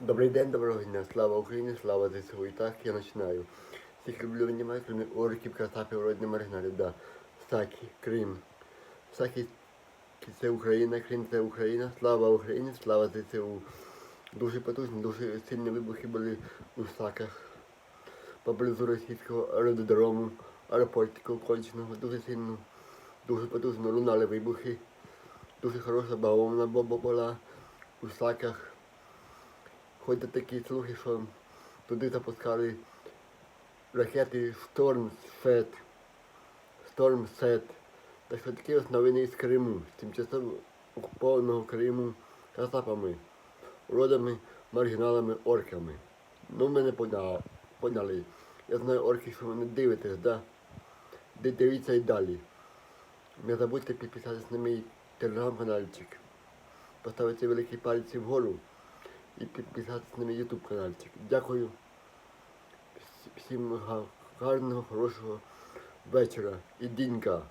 Добрий день, доброго дня. Слава Україні, слава ЗСУ. І так я починаю. Всіх люблю крім орків, кацапів, родних маргіналів. Да. Сакі, Крим. Сакі це Україна, Крим це Україна. Слава Україні, слава ЗСУ. Дуже потужні, дуже сильні вибухи були у Саках. Поблизу російського аеродрому, аеропортику конченого. Дуже сильно, дуже потужно лунали вибухи. Дуже хороша бавовна була у Саках. Ходять такі слухи, що туди запускали ракети Storm-Set, Storm-Set. Так що такі ось новини з Криму, з тимчасово окупованого Криму кацапами, уродами, маргіналами, орками. Ну, мене поняли. Я знаю орки, що ви не дивитесь, да? Ди- Дивіться і далі. Не забудьте підписатись на мій телеграм-канальчик, поставити великий палець вгору і підписатися на мій YouTube каналчик. Дякую. Всім га- гарного, хорошого вечора і дінька.